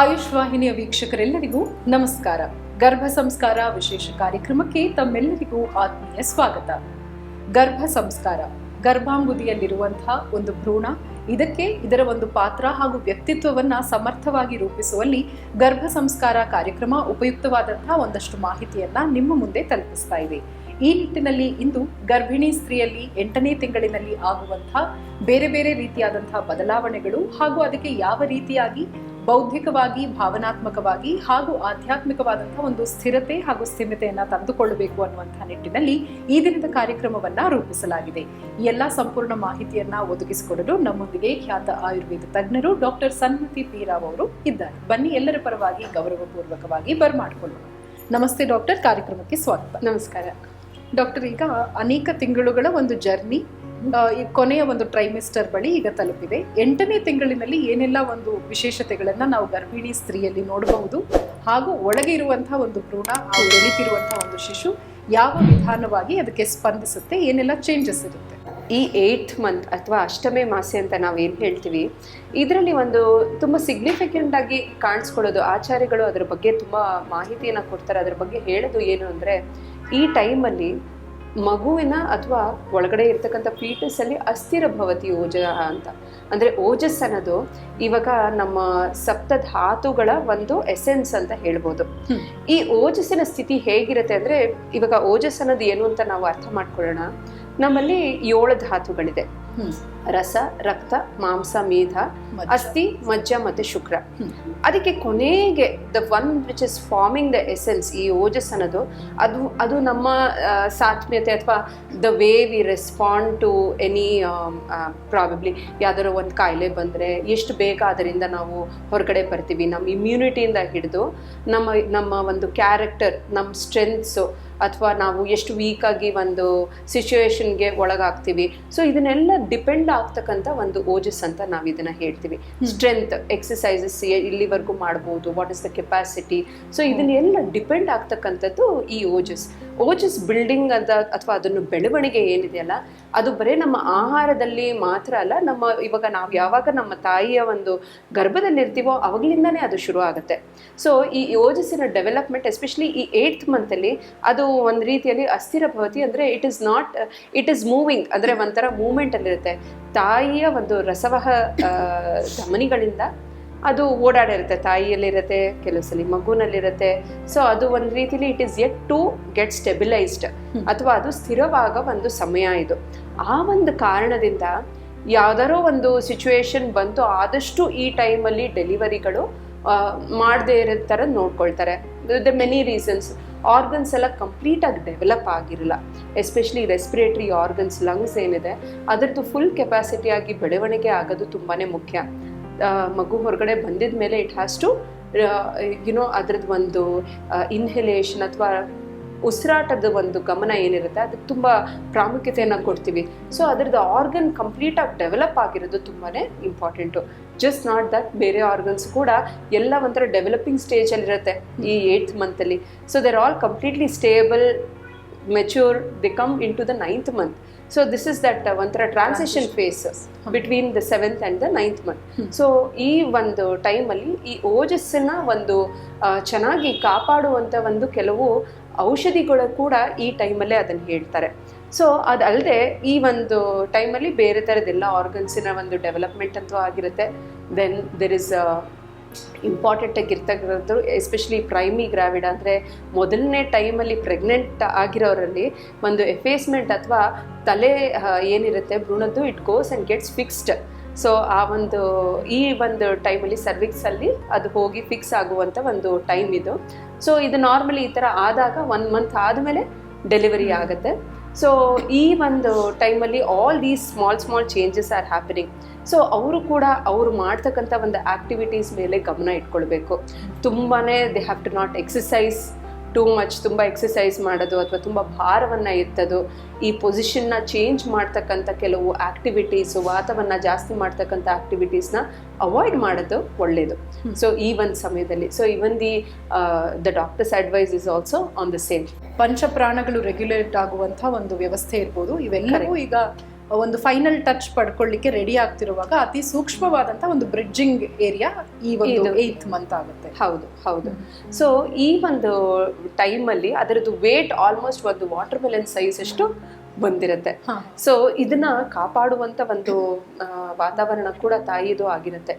ಆಯುಷ್ ವಾಹಿನಿಯ ವೀಕ್ಷಕರೆಲ್ಲರಿಗೂ ನಮಸ್ಕಾರ. ಗರ್ಭ ಸಂಸ್ಕಾರ ವಿಶೇಷ ಕಾರ್ಯಕ್ರಮಕ್ಕೆ ತಮ್ಮೆಲ್ಲರಿಗೂ ಆತ್ಮೀಯ ಸ್ವಾಗತ. ಗರ್ಭ ಸಂಸ್ಕಾರ ಗರ್ಭಾಂಬುದಿಯಲ್ಲಿರುವಂತಹ ಒಂದು ಭ್ರೂಣ, ಇದಕ್ಕೆ ಇದರ ಒಂದು ಪಾತ್ರ ಹಾಗೂ ವ್ಯಕ್ತಿತ್ವವನ್ನ ಸಮರ್ಥವಾಗಿ ರೂಪಿಸುವಲ್ಲಿ ಗರ್ಭ ಸಂಸ್ಕಾರ ಕಾರ್ಯಕ್ರಮ ಉಪಯುಕ್ತವಾದಂತಹ ಒಂದಷ್ಟು ಮಾಹಿತಿಯನ್ನ ನಿಮ್ಮ ಮುಂದೆ ತಲುಪಿಸ್ತಾ ಇದೆ ಈ ನಿಟ್ಟಿನಲ್ಲಿ ಇಂದು ಗರ್ಭಿಣಿ ಸ್ತ್ರೀಯಲ್ಲಿ ಎಂಟನೇ ತಿಂಗಳಿನಲ್ಲಿ ಆಗುವಂತಹ ಬೇರೆ ಬೇರೆ ರೀತಿಯಾದಂತಹ ಬದಲಾವಣೆಗಳು ಹಾಗೂ ಅದಕ್ಕೆ ಯಾವ ರೀತಿಯಾಗಿ ಬೌದ್ಧಿಕವಾಗಿ, ಭಾವನಾತ್ಮಕವಾಗಿ ಹಾಗೂ ಆಧ್ಯಾತ್ಮಿಕವಾದಂತಹ ಒಂದು ಸ್ಥಿರತೆ ಹಾಗೂ ಸ್ಥಿರತೆಯನ್ನ ತಂದುಕೊಳ್ಳಬೇಕು ಅನ್ನುವಂತಹ ನಿಟ್ಟಿನಲ್ಲಿ ಈ ದಿನದ ಕಾರ್ಯಕ್ರಮವನ್ನ ರೂಪಿಸಲಾಗಿದೆ. ಎಲ್ಲ ಸಂಪೂರ್ಣ ಮಾಹಿತಿಯನ್ನ ಒದಗಿಸಿಕೊಡಲು ನಮ್ಮೊಂದಿಗೆ ಖ್ಯಾತ ಆಯುರ್ವೇದ ತಜ್ಞರು ಡಾಕ್ಟರ್ ಸನ್ಮತಿ ಪೀರಾವ್ ಅವರು ಇದ್ದಾರೆ. ಬನ್ನಿ, ಎಲ್ಲರ ಪರವಾಗಿ ಗೌರವಪೂರ್ವಕವಾಗಿ ಬರ್ಮಾಡಿಕೊಳ್ಳೋಣ ನಮಸ್ತೆ ಡಾಕ್ಟರ್, ಕಾರ್ಯಕ್ರಮಕ್ಕೆ ಸ್ವಾಗತ. ನಮಸ್ಕಾರ. ಡಾಕ್ಟರ್ ಈಗ ಅನೇಕ ತಿಂಗಳುಗಳ ಒಂದು ಜರ್ನಿ ಈ ಕೊನೆಯ ಒಂದು ಟ್ರೈಮಿಸ್ಟರ್ ಬಳಿ ಈಗ ತಲುಪಿದೆ. ಎಂಟನೇ ತಿಂಗಳಿನಲ್ಲಿ ಏನೆಲ್ಲ ಒಂದು ವಿಶೇಷತೆಗಳನ್ನು ನಾವು ಗರ್ಭಿಣಿ ಸ್ತ್ರೀಯಲ್ಲಿ ನೋಡಬಹುದು, ಹಾಗೂ ಒಳಗೆ ಇರುವಂತಹ ಒಂದು ಭ್ರೂಣ, ಹಾಗೂ ಬೆಳೀತಿರುವಂತಹ ಒಂದು ಶಿಶು ಯಾವ ವಿಧಾನವಾಗಿ ಅದಕ್ಕೆ ಸ್ಪಂದಿಸುತ್ತೆ, ಏನೆಲ್ಲ ಚೇಂಜಸ್ ಇರುತ್ತೆ? ಈ ಏಯ್ಟ್ ಮಂತ್ ಅಥವಾ ಅಷ್ಟಮೇ ಮಾಸೆ ಅಂತ ನಾವು ಏನು ಹೇಳ್ತೀವಿ, ಇದರಲ್ಲಿ ಒಂದು ತುಂಬ ಸಿಗ್ನಿಫಿಕೆಂಟ್ ಆಗಿ ಕಾಣಿಸ್ಕೊಳ್ಳೋದು ಆಚಾರ್ಯಗಳು ಅದರ ಬಗ್ಗೆ ತುಂಬ ಮಾಹಿತಿಯನ್ನು ಕೊಡ್ತಾರೆ. ಅದರ ಬಗ್ಗೆ ಹೇಳೋದು ಏನು ಅಂದರೆ ಈ ಟೈಮಲ್ಲಿ ಮಗುವಿನ ಅಥವಾ ಒಳಗಡೆ ಇರ್ತಕ್ಕಂಥ ಫೀಟಸ್ ಅಲ್ಲಿ ಅಸ್ಥಿರ ಭವತಿ ಓಜ ಅಂತ. ಅಂದರೆ ಓಜಸ್ ಅನ್ನೋದು ಇವಾಗ ನಮ್ಮ ಸಪ್ತ ಧಾತುಗಳ ಒಂದು ಎಸೆನ್ಸ್ ಅಂತ ಹೇಳ್ಬೋದು. ಈ ಓಜಸ್ಸಿನ ಸ್ಥಿತಿ ಹೇಗಿರುತ್ತೆ ಅಂದರೆ ಇವಾಗ ಓಜಸ್ ಅನ್ನೋದು ಏನು ಅಂತ ನಾವು ಅರ್ಥ ಮಾಡ್ಕೊಳ್ಳೋಣ. ನಮ್ಮಲ್ಲಿ ಏಳು ಧಾತುಗಳಿದೆ. ರಸ ರಕ್ತ ಮಾಂಸ ಮೇಧ. ಅಸ್ಥಿ ಮಜ್ಜ ಮತ್ತೆ ಶುಕ್ರ. ಅದಕ್ಕೆ ಕೊನೆಗೆ the one which is forming the essence ಈ ಓಜಸ್ ಅನ್ನೋದು ಅದು ಅದು ನಮ್ಮ ಸಾತ್ಮ್ಯತೆ ಅಥವಾ the way we respond to any probably ಯಾವ್ದಾದ್ರು ಒಂದು ಕಾಯಿಲೆ ಬಂದರೆ ಎಷ್ಟು ಬೇಗ ಅದರಿಂದ ನಾವು ಹೊರಗಡೆ ಬರ್ತೀವಿ ನಮ್ಮ ಇಮ್ಯುನಿಟಿಯಿಂದ ಹಿಡಿದು ನಮ್ಮ ನಮ್ಮ ಒಂದು ಕ್ಯಾರೆಕ್ಟರ್ ನಮ್ಮ ಸ್ಟ್ರೆಂತ್ಸು ಅಥವಾ ನಾವು ಎಷ್ಟು ವೀಕಾಗಿ ಒಂದು ಸಿಚುವೇಶನ್ಗೆ ಒಳಗಾಗ್ತೀವಿ. ಸೊ ಇದನ್ನೆಲ್ಲ ಡಿಪೆಂಡ್ ಆಗ್ತಕ್ಕಂಥ ಒಂದು ಓಜಸ್ ಅಂತ ನಾವು ಇದನ್ನ ಹೇಳ್ತೀವಿ. ಸ್ಟ್ರೆಂತ್ ಎಕ್ಸಸೈಸಸ್ ಇಲ್ಲಿವರೆಗೂ ಮಾಡ್ಬೋದು. What is the capacity so ಇದನ್ನೆಲ್ಲ ಡಿಪೆಂಡ್ ಆಗ್ತಕ್ಕಂಥದ್ದು ಈ ಓಜಸ್ ಓಜಸ್ ಬಿಲ್ಡಿಂಗ್ ಅಂತ ಅಥವಾ ಅದನ್ನು ಬೆಳವಣಿಗೆ ಏನಿದೆಯಲ್ಲ ಅದು ಬರೀ ನಮ್ಮ ಆಹಾರದಲ್ಲಿ ಮಾತ್ರ ಅಲ್ಲ, ನಮ್ಮ ಇವಾಗ ನಾವು ಯಾವಾಗ ನಮ್ಮ ತಾಯಿಯ ಒಂದು ಗರ್ಭದಲ್ಲಿ ಇರ್ತೀವೋ ಅವಾಗಲಿಂದಾನೇ ಅದು ಶುರು ಆಗುತ್ತೆ. ಸೊ ಈ ಯೋಜಿಸಿನ ಡೆವಲಪ್ಮೆಂಟ್ ಎಸ್ಪೆಷಲಿ ಈ ಏಯ್ತ್ ಮಂತಲ್ಲಿ ಅದು ಒಂದು ರೀತಿಯಲ್ಲಿ ಅಸ್ಥಿರ ಭವತಿ ಅಂದರೆ it is not it is moving ಅಂದರೆ ಒಂಥರ ಮೂಮೆಂಟ್ ಅಲ್ಲಿರುತ್ತೆ. ತಾಯಿಯ ಒಂದು ರಸವಹ ಧಮನಿಗಳಿಂದ ಅದು ಓಡಾಡಿರುತ್ತೆ ತಾಯಿಯಲ್ಲಿರುತ್ತೆ ಕೆಲವು ಸಲ ಮಗುನಲ್ಲಿರುತ್ತೆ. ಸೊ ಅದು ಒಂದು ರೀತಿಲಿ it is at to get stabilised ಅಥವಾ ಅದು ಸ್ಥಿರವಾಗ ಒಂದು ಸಮಯ ಇದು. ಆ ಒಂದು ಕಾರಣದಿಂದ ಯಾವ್ದಾರೋ ಒಂದು ಸಿಚುವೇಶನ್ ಬಂತು ಆದಷ್ಟು ಈ ಟೈಮಲ್ಲಿ ಡೆಲಿವರಿಗಳು ಮಾಡದೇ ಇರೋ ಥರ ನೋಡ್ಕೊಳ್ತಾರೆ ದ ಮೆನಿ ರೀಸನ್ಸ್ ಆರ್ಗನ್ಸ್ ಎಲ್ಲ ಕಂಪ್ಲೀಟಾಗಿ ಡೆವಲಪ್ ಆಗಿರಲ್ಲ. ಎಸ್ಪೆಷಲಿ ರೆಸ್ಪಿರೇಟರಿ ಆರ್ಗನ್ಸ್ ಲಂಗ್ಸ್ ಏನಿದೆ ಅದರದ್ದು ಫುಲ್ ಕೆಪಾಸಿಟಿ ಆಗಿ ಬೆಳವಣಿಗೆ ಆಗೋದು ತುಂಬಾ ಮುಖ್ಯ. ಮಗು ಹೊರಗಡೆ ಬಂದಿದ ಮೇಲೆ ಇಟ್ ಹ್ಯಾಸ್ ಟು ಯುನೋ ಅದ್ರದ್ದು ಒಂದು ಇನ್ಹೆಲೇಷನ್ ಅಥವಾ ಉಸಿರಾಟದ ಒಂದು ಗಮನ ಏನಿರುತ್ತೆ ಅದಕ್ಕೆ ತುಂಬ ಪ್ರಾಮುಖ್ಯತೆಯನ್ನು ಕೊಡ್ತೀವಿ. ಸೊ ಅದ್ರದ್ದು ಆರ್ಗನ್ ಕಂಪ್ಲೀಟಾಗಿ ಡೆವಲಪ್ ಆಗಿರೋದು ತುಂಬಾ ಇಂಪಾರ್ಟೆಂಟು ಜಸ್ಟ್ ನಾಟ್ ದಟ್ ಬೇರೆ ಆರ್ಗನ್ಸ್ ಕೂಡ ಎಲ್ಲ ಒಂಥರ ಡೆವಲಪಿಂಗ್ ಸ್ಟೇಜಲ್ಲಿರುತ್ತೆ ಈ eighth ಮಂತಲ್ಲಿ so there all completely stable mature the come in to the ninth month so this is that ಒಂಥರ transition phase between the seventh and the ninth month so ಈ ಒಂದು ಟೈಮಲ್ಲಿ ಈ ಓಜಸ್ಸನ್ನ ಒಂದು ಚೆನ್ನಾಗಿ ಕಾಪಾಡುವಂಥ ಒಂದು ಕೆಲವು ಔಷಧಿಗಳು ಕೂಡ ಈ ಟೈಮಲ್ಲೇ ಅದನ್ನು ಹೇಳ್ತಾರೆ. ಸೊ ಅದಲ್ಲದೆ ಈ ಒಂದು ಟೈಮಲ್ಲಿ ಬೇರೆ ಥರದ್ದೆಲ್ಲ ಆರ್ಗನ್ಸಿನ ಒಂದು ಡೆವಲಪ್ಮೆಂಟ್ ಅಂತೂ ಆಗಿರುತ್ತೆ. ದೆನ್ ದೆರ್ ಇಸ್ ಇಂಪಾರ್ಟೆಂಟ್ ಆಗಿರ್ತಕ್ಕಂಥದ್ದು ಎಸ್ಪೆಷಲಿ ಪ್ರೈಮಿ ಗ್ರಾವಿಡ್ ಅಂದರೆ ಮೊದಲನೇ ಟೈಮಲ್ಲಿ ಪ್ರೆಗ್ನೆಂಟ್ ಆಗಿರೋರಲ್ಲಿ ಒಂದು ಎಫೇಸ್ಮೆಂಟ್ ಅಥವಾ ತಲೆ ಏನಿರುತ್ತೆ ಭ್ರೂಣದ್ದು it goes and gets fixed so ಆ ಒಂದು ಈ ಒಂದು ಟೈಮಲ್ಲಿ ಸರ್ವಿಕ್ಸಲ್ಲಿ ಅದು ಹೋಗಿ ಫಿಕ್ಸ್ ಆಗುವಂಥ ಒಂದು ಟೈಮ್ ಇದು. ಸೊ ಇದು ನಾರ್ಮಲಿ ಈ ಥರ ಆದಾಗ ಒನ್ ಮಂತ್ ಆದಮೇಲೆ ಡೆಲಿವರಿ ಆಗುತ್ತೆ. ಸೊ ಈ ಒಂದು ಟೈಮಲ್ಲಿ all these small small changes are happening so ಅವರು ಕೂಡ ಅವರು ಮಾಡ್ತಕ್ಕಂಥ ಒಂದು ಆ್ಯಕ್ಟಿವಿಟೀಸ್ ಮೇಲೆ ಗಮನ ಇಟ್ಕೊಳ್ಬೇಕು. ತುಂಬಾ they have to not exercise too much ತುಂಬ ಎಕ್ಸಸೈಸ್ ಮಾಡೋದು ಅಥವಾ ತುಂಬ ಭಾರವನ್ನು ಎತ್ತೋದು ಈ ಪೊಸಿಷನ್ನ ಚೇಂಜ್ ಮಾಡ್ತಕ್ಕಂಥ ಕೆಲವು ಆ್ಯಕ್ಟಿವಿಟೀಸು ವಾತವನ್ನು ಜಾಸ್ತಿ ಮಾಡ್ತಕ್ಕಂಥ ಆ್ಯಕ್ಟಿವಿಟೀಸ್ನ ಅವಾಯ್ಡ್ ಮಾಡೋದು ಒಳ್ಳೆಯದು ಸೊ ಈ ಒಂದು ಸಮಯದಲ್ಲಿ. So even the the doctors advice is also on the same ಪಂಚಪ್ರಾಣಗಳು regulate ಆಗುವಂಥ ಒಂದು ವ್ಯವಸ್ಥೆ ಇರ್ಬೋದು. ಇವೆಲ್ಲವೂ ಈಗ ಒಂದು ಫೈನಲ್ ಟಚ್ ಪಡ್ಕೊಳ್ಳಿಕ್ಕೆ ರೆಡಿ ಆಗ್ತಿರುವಾಗ ಅತಿ ಸೂಕ್ಷ್ಮವಾದಂತ ಒಂದು ಬ್ರಿಡ್ಜಿಂಗ್ ಏರಿಯಾ ಈ ಒಂದು. ಏತ್ ಮಂತ್ ಆಗುತ್ತೆ ಹೌದು ಹೌದು ಸೊ ಈ ಒಂದು ಟೈಮಲ್ಲಿ ಅದರದ್ದು ವೇಟ್ ಆಲ್ಮೋಸ್ಟ್ ಒಂದು ವಾಟರ್ ಮೆಲನ್ ಸೈಜ್ ಅಷ್ಟು ಬಂದಿರುತ್ತೆ. ಸೊ ಇದನ್ನ ಕಾಪಾಡುವಂತ ಒಂದು ವಾತಾವರಣ ಕೂಡ ತಾಯಿದು ಆಗಿರುತ್ತೆ.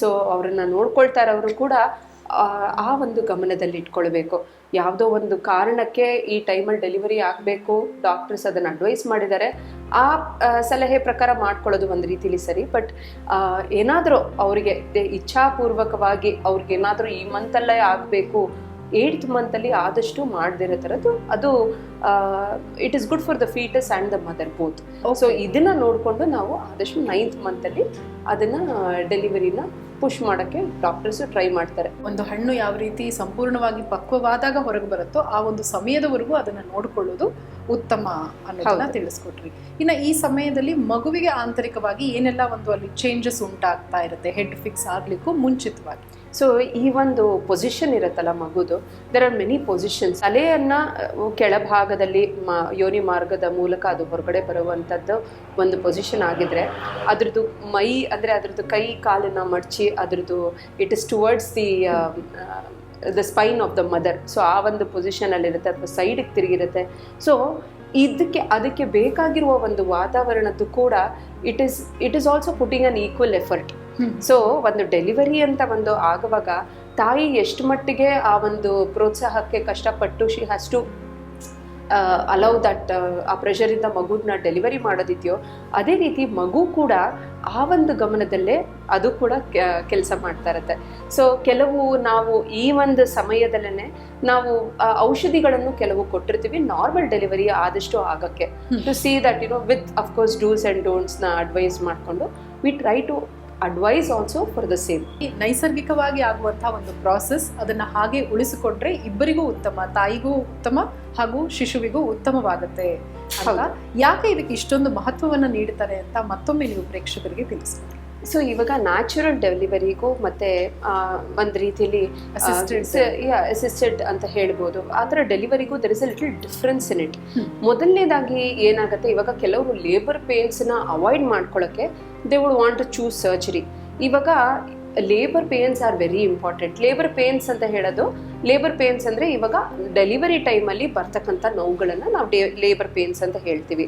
ಸೊ ಅವ್ರನ್ನ ನೋಡ್ಕೊಳ್ತಾ ಇರೋರು ಕೂಡ ಆ, ಒಂದು ಗಮನದಲ್ಲಿ ಇಟ್ಕೊಳ್ಬೇಕು ಯಾವುದೋ ಒಂದು ಕಾರಣಕ್ಕೆ ಈ ಟೈಮಲ್ಲಿ ಡೆಲಿವರಿ ಆಗಬೇಕು ಡಾಕ್ಟರ್ಸ್ ಅದನ್ನು ಅಡ್ವೈಸ್ ಮಾಡಿದ್ದಾರೆ. ಆ ಸಲಹೆ ಪ್ರಕಾರ ಮಾಡ್ಕೊಳ್ಳೋದು ಒಂದು ರೀತಿಲಿ ಸರಿ ಬಟ್ ಏನಾದರೂ ಅವರಿಗೆ ಇಚ್ಛಾಪೂರ್ವಕವಾಗಿ ಅವ್ರಿಗೆ ಏನಾದರೂ ಈ ಮಂತಲ್ಲೇ ಆಗಬೇಕು ಏಯ್ಟ್ ಮಂತಲ್ಲಿ ಆದಷ್ಟು ಮಾಡದಿರೋ ಥರದ್ದು ಅದು it is good for the foetus and the mother both so ಇದನ್ನ ನೋಡಿಕೊಂಡು ನಾವು ಆದಷ್ಟು ನೈನ್ತ್ ಮಂತಲ್ಲಿ ಅದನ್ನ ಡೆಲಿವರಿನ ಪುಷ್ ಮಾಡೋಕ್ಕೆ ಡಾಕ್ಟರ್ಸ್ ಟ್ರೈ ಮಾಡ್ತಾರೆ. ಒಂದು ಹಣ್ಣು ಯಾವ ರೀತಿ ಸಂಪೂರ್ಣವಾಗಿ ಪಕ್ವವಾದಾಗ ಹೊರಗೆ ಬರುತ್ತೋ ಆ ಒಂದು ಸಮಯದವರೆಗೂ ಅದನ್ನ ನೋಡಿಕೊಳ್ಳೋದು ಉತ್ತಮ ಅನ್ನೋದನ್ನ. ತಿಳಿಸ್ಕೊಟ್ರಿ. ಇನ್ನ ಈ ಸಮಯದಲ್ಲಿ ಮಗುವಿಗೆ ಆಂತರಿಕವಾಗಿ ಏನೆಲ್ಲ ಒಂದು ಅಲ್ಲಿ ಚೇಂಜಸ್ ಉಂಟಾಗ್ತಾ ಇರುತ್ತೆ ಹೆಡ್ ಫಿಕ್ಸ್ ಆಗ್ಲಿಕ್ಕೂ ಮುಂಚಿತವಾಗಿ? ಸೊ ಈ ಒಂದು ಪೊಸಿಷನ್ ಇರುತ್ತಲ್ಲ ಮಗುದು ದೆರ್ ಆರ್ ಮೆನಿ ಪೊಸಿಷನ್ಸ್ ತಲೆಯನ್ನ ಕೆಳಭಾಗದಲ್ಲಿ ಮ, ಯೋನಿ ಮಾರ್ಗದ ಮೂಲಕ ಅದು ಹೊರಗಡೆ ಬರುವಂಥದ್ದು ಒಂದು ಪೊಸಿಷನ್ ಆಗಿದ್ರೆ, ಅದ್ರದ್ದು ಮೈ, ಅಂದರೆ ಅದ್ರದ್ದು ಕೈ ಕಾಲನ್ನು ಮಡಚಿ ಅದ್ರದ್ದು it is towards the the spine of the mother so ಆ ಒಂದು ಪೊಸಿಷನಲ್ಲಿರುತ್ತೆ ಅಥವಾ ಸೈಡಿಗೆ ತಿರುಗಿರುತ್ತೆ. ಸೊ ಇದಕ್ಕೆ, ಅದಕ್ಕೆ ಬೇಕಾಗಿರುವ ಒಂದು ವಾತಾವರಣದ್ದು ಕೂಡ it is it is also putting an equal effort so ಒಂದು ಡೆಲಿವರಿ ಅಂತ ಒಂದು ಆಗುವಾಗ ತಾಯಿ ಎಷ್ಟು ಮಟ್ಟಿಗೆ ಆ ಒಂದು ಪ್ರೋತ್ಸಾಹಕ್ಕೆ ಕಷ್ಟಪಟ್ಟು she has to allow that ಆ ಪ್ರೆಷರಿಂದ ಮಗುನ ಡೆಲಿವರಿ ಮಾಡೋದಿದೆಯೋ ಅದೇ ರೀತಿ ಮಗು ಕೂಡ ಆ ಒಂದು ಗಮನದಲ್ಲೇ ಅದು ಕೂಡ ಕೆಲಸ ಮಾಡ್ತಾ ಇರುತ್ತೆ. ಸೊ ಕೆಲವು ನಾವು ಈ ಒಂದು ಸಮಯದಲ್ಲೇ ನಾವು ಔಷಧಿಗಳನ್ನು ಕೆಲವು ಕೊಟ್ಟಿರ್ತೀವಿ ನಾರ್ಮಲ್ ಡೆಲಿವರಿ ಆದಷ್ಟು ಆಗಕ್ಕೆ. To see that you know with of course dos and ಡೋಂಟ್ಸ್ನ advice ಮಾಡಿಕೊಂಡು we try to advise also for the same ಈ ನೈಸರ್ಗಿಕವಾಗಿ ಆಗುವಂತಹ ಒಂದು ಪ್ರಾಸೆಸ್ ಅದನ್ನ ಹಾಗೆ ಉಳಿಸಿಕೊಂಡ್ರೆ ಇಬ್ಬರಿಗೂ ಉತ್ತಮ ತಾಯಿಗೂ ಉತ್ತಮ ಹಾಗೂ ಶಿಶುವಿಗೂ ಉತ್ತಮವಾಗುತ್ತೆ ಅಲ್ಲ ಯಾಕೆ ಇದಕ್ಕೆ ಇಷ್ಟೊಂದು ಮಹತ್ವವನ್ನು ನೀಡ್ತಾರೆ ಅಂತ ಮತ್ತೊಮ್ಮೆ ನೀವು ಪ್ರೇಕ್ಷಕರಿಗೆ ತಿಳಿಸ್ತೀರಿ ಸೊ ಇವಾಗ ನ್ಯಾಚುರಲ್ ಡೆಲಿವರಿಗೂ ಮತ್ತೆ ಒಂದು ರೀತಿಯಲ್ಲಿ. ಅಸಿಸ್ಟೆಡ್ ಅಂತ ಹೇಳ್ಬೋದು. ಆ ಥರ ಡೆಲಿವರಿಗೂ there is a little difference in it. ಮೊದಲನೇದಾಗಿ ಏನಾಗುತ್ತೆ ಇವಾಗ ಕೆಲವರು ಲೇಬರ್ ಪೇನ್ಸ್ನ ಅವಾಯ್ಡ್ ಮಾಡ್ಕೊಳ್ಳೋಕ್ಕೆ they would want to choose surgery ಇವಾಗ labour pains are very important labour pains ಅಂತ ಹೇಳೋದು ಲೇಬರ್ ಪೇನ್ಸ್ ಅಂದರೆ ಇವಾಗ ಡೆಲಿವರಿ ಟೈಮಲ್ಲಿ ಬರ್ತಕ್ಕಂಥ ನೋವುಗಳನ್ನು ನಾವು ಡೇ ಲೇಬರ್ ಪೇನ್ಸ್ ಅಂತ ಹೇಳ್ತೀವಿ.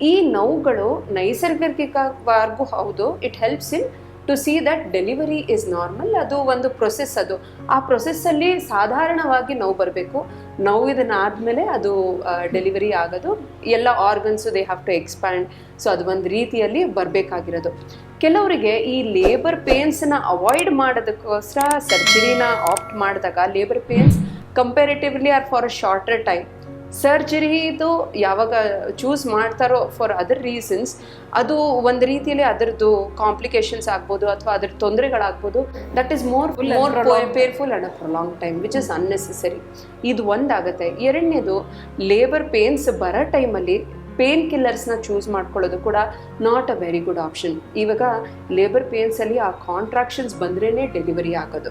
ಈ ನೋವುಗಳು ನೈಸರ್ಗಿಕವಾಗೂ ಹೌದು. It helps in to see that delivery is normal ಅದು ಒಂದು ಪ್ರೊಸೆಸ್ ಅದು. ಆ ಪ್ರೊಸೆಸ್ಸಲ್ಲಿ ಸಾಧಾರಣವಾಗಿ ನೋವು ಬರಬೇಕು. ನೋವು ಇದನ್ನಾದಮೇಲೆ ಅದು ಡೆಲಿವರಿ ಆಗೋದು. ಎಲ್ಲ organs they have to expand so ಅದು ಒಂದು ರೀತಿಯಲ್ಲಿ ಬರಬೇಕಾಗಿರೋದು. ಕೆಲವರಿಗೆ ಈ ಲೇಬರ್ ಪೇನ್ಸನ್ನ ಅವಾಯ್ಡ್ ಮಾಡೋದಕ್ಕೋಸ್ಕರ ಸರ್ಜರಿನ ಆಪ್ಟ್ ಮಾಡಿದಾಗ labour pains comparatively are for a shorter time ಸರ್ಜರಿದು ಯಾವಾಗ ಚೂಸ್ ಮಾಡ್ತಾರೋ ಫಾರ್ ಅದರ್ ರೀಸನ್ಸ್ ಅದು ಒಂದು ರೀತಿಯಲ್ಲಿ ಅದರದ್ದು ಕಾಂಪ್ಲಿಕೇಶನ್ಸ್ ಆಗ್ಬೋದು ಅಥವಾ ಅದ್ರ ತೊಂದರೆಗಳಾಗ್ಬೋದು. That is more more. Painful and long time which is unnecessary ಇದು ಒಂದಾಗುತ್ತೆ ಎರಡನೇದು ಲೇಬರ್ ಪೇನ್ಸ್ ಬರೋ ಟೈಮಲ್ಲಿ ಪೇನ್ ಕಿಲ್ಲರ್ಸ್ನ ಚೂಸ್ ಮಾಡ್ಕೊಳ್ಳೋದು ಕೂಡ not a very good option ಇವಾಗ ಲೇಬರ್ ಪೇನ್ಸಲ್ಲಿ ಆ ಕಾಂಟ್ರಾಕ್ಷನ್ಸ್ ಬಂದ್ರೇ ಡೆಲಿವರಿ ಆಗೋದು.